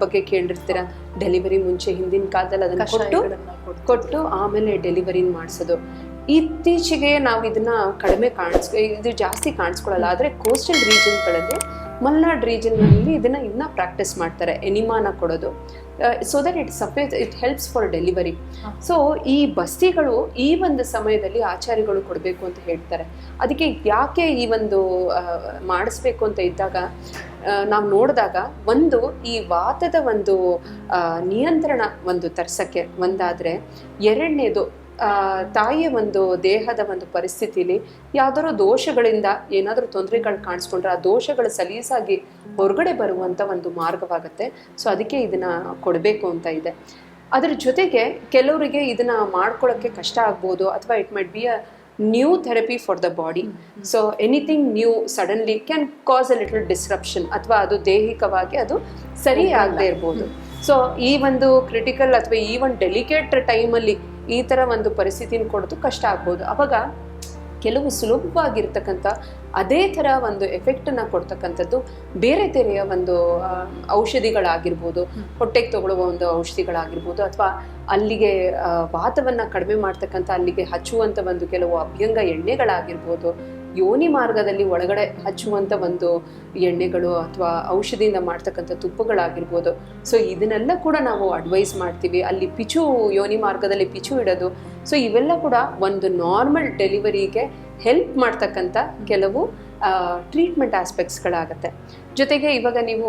ಬಗ್ಗೆ ಕೇಳಿರ್ತೀರ ಡೆಲಿವರಿ ಮುಂಚೆ ಹಿಂದಿನ ಕಾಲದಲ್ಲಿ ಅದನ್ನು ಕೊಟ್ಟು. ಕೊಟ್ಟು ಆಮೇಲೆ ಡೆಲಿವರಿ ಮಾಡಿಸೋದು. ಇತ್ತೀಚೆಗೆ ನಾವು ಇದನ್ನ ಕಡಿಮೆ ಕಾಣಿಸ್ ಇದು ಜಾಸ್ತಿ ಕಾಣಿಸ್ಕೊಳ್ಳಲ್ಲ ಆದರೆ ಕೋಸ್ಟಲ್ ರೀಜನ್ಗಳಲ್ಲಿ ಮಲ್ನಾಡ್ ರೀಜನ್ನಲ್ಲಿ ಇದನ್ನ ಇನ್ನೂ ಪ್ರಾಕ್ಟೀಸ್ ಮಾಡ್ತಾರೆ ಎನಿಮಾನ ಕೊಡೋದು. So that it supposes it helps for delivery. So ಈ ಬಸ್ತಿಗಳು ಈ ಒಂದು ಸಮಯದಲ್ಲಿ ಆಚಾರ್ಯಗಳು ಕೊಡಬೇಕು ಅಂತ ಹೇಳ್ತಾರೆ. ಅದಕ್ಕೆ ಯಾಕೆ ಈ ಒಂದು ಮಾಡಿಸ್ಬೇಕು ಅಂತ ಇದ್ದಾಗ ನಾವು ನೋಡಿದಾಗ ಒಂದು ಈ ವಾತದ ಒಂದು ನಿಯಂತ್ರಣ ಒಂದು ತರ್ಸಕ್ಕೆ ಒಂದಾದರೆ ಎರಡನೇದು ತಾಯಿಯ ಒಂದು ದೇಹದ ಒಂದು ಪರಿಸ್ಥಿತಿಲಿ ಯಾವ್ದಾದ್ರು ದೋಷಗಳಿಂದ ಏನಾದರೂ ತೊಂದರೆಗಳು ಕಾಣಿಸ್ಕೊಂಡ್ರೆ ಆ ದೋಷಗಳು ಸಲೀಸಾಗಿ ಹೊರಗಡೆ ಬರುವಂಥ ಒಂದು ಮಾರ್ಗವಾಗುತ್ತೆ. ಸೊ ಅದಕ್ಕೆ ಇದನ್ನು ಕೊಡಬೇಕು ಅಂತ ಇದೆ. ಅದರ ಜೊತೆಗೆ ಕೆಲವರಿಗೆ ಇದನ್ನು ಮಾಡ್ಕೊಳ್ಳೋಕ್ಕೆ ಕಷ್ಟ ಆಗ್ಬೋದು ಅಥವಾ it might be a new therapy for the body. So anything new suddenly can cause a little disruption ಅಥವಾ ಅದು ದೈಹಿಕವಾಗಿ ಅದು ಸರಿ ಆಗದೆ ಇರ್ಬೋದು. ಸೊ ಈ ಒಂದು ಕ್ರಿಟಿಕಲ್ ಅಥವಾ ಈ ಒಂದು ಡೆಲಿಕೇಟ್ ಟೈಮಲ್ಲಿ ಈ ಥರ ಒಂದು ಪರಿಸ್ಥಿತಿನ ಕೊಡೋದು ಕಷ್ಟ ಆಗ್ಬೋದು. ಅವಾಗ ಕೆಲವು ಸುಲಭವಾಗಿರ್ತಕ್ಕಂಥ ಅದೇ ಥರ ಒಂದು ಎಫೆಕ್ಟನ್ನು ಕೊಡ್ತಕ್ಕಂಥದ್ದು ಬೇರೆ ತೆರೆಯ ಒಂದು ಔಷಧಿಗಳಾಗಿರ್ಬೋದು ಹೊಟ್ಟೆಗೆ ತಗೊಳ್ಳುವ ಒಂದು ಔಷಧಿಗಳಾಗಿರ್ಬೋದು ಅಥವಾ ಅಲ್ಲಿಗೆ ವಾತವನ್ನ ಕಡಿಮೆ ಮಾಡ್ತಕ್ಕಂಥ ಅಲ್ಲಿಗೆ ಹಚ್ಚುವಂಥ ಒಂದು ಕೆಲವು ಅಭ್ಯಂಗ ಎಣ್ಣೆಗಳಾಗಿರ್ಬೋದು ಯೋನಿ ಮಾರ್ಗದಲ್ಲಿ ಒಳಗಡೆ ಹಚ್ಚುವಂಥ ಒಂದು ಎಣ್ಣೆಗಳು ಅಥವಾ ಔಷಧಿಯಿಂದ ಮಾಡ್ತಕ್ಕಂಥ ತುಪ್ಪಗಳಾಗಿರ್ಬೋದು. ಸೊ ಇದನ್ನೆಲ್ಲ ಕೂಡ ನಾವು ಅಡ್ವೈಸ್ ಮಾಡ್ತೀವಿ. ಅಲ್ಲಿ ಪಿಚು ಯೋನಿ ಮಾರ್ಗದಲ್ಲಿ ಪಿಚು ಇಡೋದು. ಸೊ ಇವೆಲ್ಲ ಕೂಡ ಒಂದು ನಾರ್ಮಲ್ ಡೆಲಿವರಿಗೆ ಹೆಲ್ಪ್ ಮಾಡ್ತಕ್ಕಂಥ ಕೆಲವು ಟ್ರೀಟ್ಮೆಂಟ್ ಆಸ್ಪೆಕ್ಟ್ಸ್ಗಳಾಗತ್ತೆ ಜೊತೆಗೆ ಇವಾಗ ನೀವು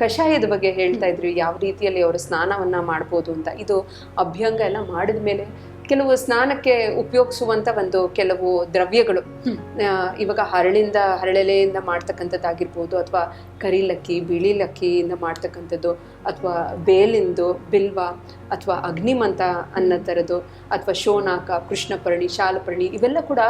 ಕಷಾಯದ ಬಗ್ಗೆ ಹೇಳ್ತಾ ಇದ್ರಿ. ಯಾವ ರೀತಿಯಲ್ಲಿ ಅವರು ಸ್ನಾನವನ್ನು ಮಾಡ್ಬೋದು ಅಂತ. ಇದು ಅಭ್ಯಂಗ ಎಲ್ಲ ಮಾಡಿದ ಮೇಲೆ ಕೆಲವು ಸ್ನಾನಕ್ಕೆ ಉಪಯೋಗಿಸುವಂತ ಒಂದು ಕೆಲವು ದ್ರವ್ಯಗಳು. ಇವಾಗ ಹರಳಿಂದ ಹರಳೆಲೆಯಿಂದ ಮಾಡ್ತಕ್ಕಂಥದ್ದಾಗಿರ್ಬೋದು ಅಥವಾ ಕರಿಲಕ್ಕಿ ಬಿಳಿ ಲಕ್ಕಿಯಿಂದ ಮಾಡ್ತಕ್ಕಂಥದ್ದು ಅಥವಾ ಬೇಲಿಂದು ಬಿಲ್ವ ಅಥವಾ ಅಗ್ನಿಮಂತ ಅನ್ನೋ ಥರದ್ದು ಅಥವಾ ಶೋನಾಕ ಕೃಷ್ಣಪರ್ಣಿ ಶಾಲಪರ್ಣಿ ಇವೆಲ್ಲ ಕೂಡ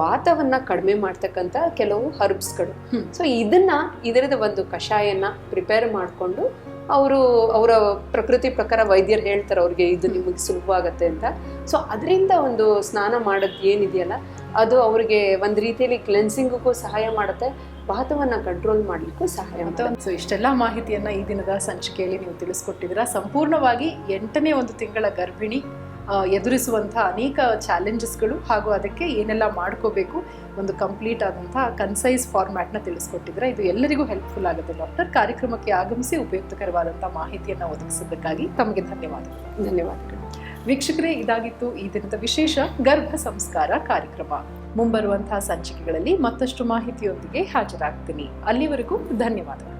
ವಾತವನ್ನ ಕಡಿಮೆ ಮಾಡ್ತಕ್ಕಂಥ ಕೆಲವು ಹರ್ಬ್ಸ್ಗಳು. ಸೊ ಇದನ್ನ ಇದರದ ಒಂದು ಕಷಾಯನ ಪ್ರಿಪೇರ್ ಮಾಡಿಕೊಂಡು ಅವರು ಅವರ ಪ್ರಕೃತಿ ಪ್ರಕಾರ ವೈದ್ಯರು ಹೇಳ್ತಾರೆ ಅವ್ರಿಗೆ ಇದು ನಿಮಗೆ ಸುಲಭ ಆಗುತ್ತೆ ಅಂತ. ಸೊ ಅದರಿಂದ ಒಂದು ಸ್ನಾನ ಮಾಡೋದು ಏನಿದೆಯಲ್ಲ ಅದು ಅವ್ರಿಗೆ ಒಂದು ರೀತಿಯಲ್ಲಿ ಕ್ಲೆನ್ಸಿಂಗಿಗೂ ಸಹಾಯ ಮಾಡುತ್ತೆ ವಾತವನ್ನು ಕಂಟ್ರೋಲ್ ಮಾಡಲಿಕ್ಕೂ ಸಹಾಯ ಮಾಡುತ್ತೆ. ಸೊ ಇಷ್ಟೆಲ್ಲ ಮಾಹಿತಿಯನ್ನು ಈ ದಿನದ ಸಂಚಿಕೆಯಲ್ಲಿ ನೀವು ತಿಳಿಸ್ಕೊಟ್ಟಿದ್ದೀರಾ. ಸಂಪೂರ್ಣವಾಗಿ ಎಂಟನೇ ಒಂದು ತಿಂಗಳ ಗರ್ಭಿಣಿ ಆ, ಎದುರಿಸುವಂತಹ ಅನೇಕ ಚಾಲೆಂಜಸ್ಗಳು ಹಾಗೂ ಅದಕ್ಕೆ ಏನೆಲ್ಲ ಮಾಡ್ಕೋಬೇಕು ಒಂದು ಕಂಪ್ಲೀಟ್ ಆದಂಥ ಕನ್ಸೈಸ್ ಫಾರ್ಮ್ಯಾಟ್ನ ತಿಳಿಸ್ಕೊಟ್ಟಿದ್ರೆ ಇದು ಎಲ್ಲರಿಗೂ ಹೆಲ್ಪ್ಫುಲ್ ಆಗುತ್ತೆ. ಡಾಕ್ಟರ್ ಕಾರ್ಯಕ್ರಮಕ್ಕೆ ಆಗಮಿಸಿ ಉಪಯುಕ್ತಕರವಾದಂಥ ಮಾಹಿತಿಯನ್ನು ಒದಗಿಸಿದ್ದಕ್ಕಾಗಿ ತಮಗೆ ಧನ್ಯವಾದಗಳು. ಧನ್ಯವಾದಗಳು. ವೀಕ್ಷಕರೇ ಇದಾಗಿತ್ತು ಈ ದಿನದ ವಿಶೇಷ ಗರ್ಭ ಸಂಸ್ಕಾರ ಕಾರ್ಯಕ್ರಮ. ಮುಂಬರುವಂತಹ ಸಂಚಿಕೆಗಳಲ್ಲಿ ಮತ್ತಷ್ಟು ಮಾಹಿತಿಯೊಂದಿಗೆ ಹಾಜರಾಗ್ತೀನಿ. ಅಲ್ಲಿವರೆಗೂ ಧನ್ಯವಾದಗಳು.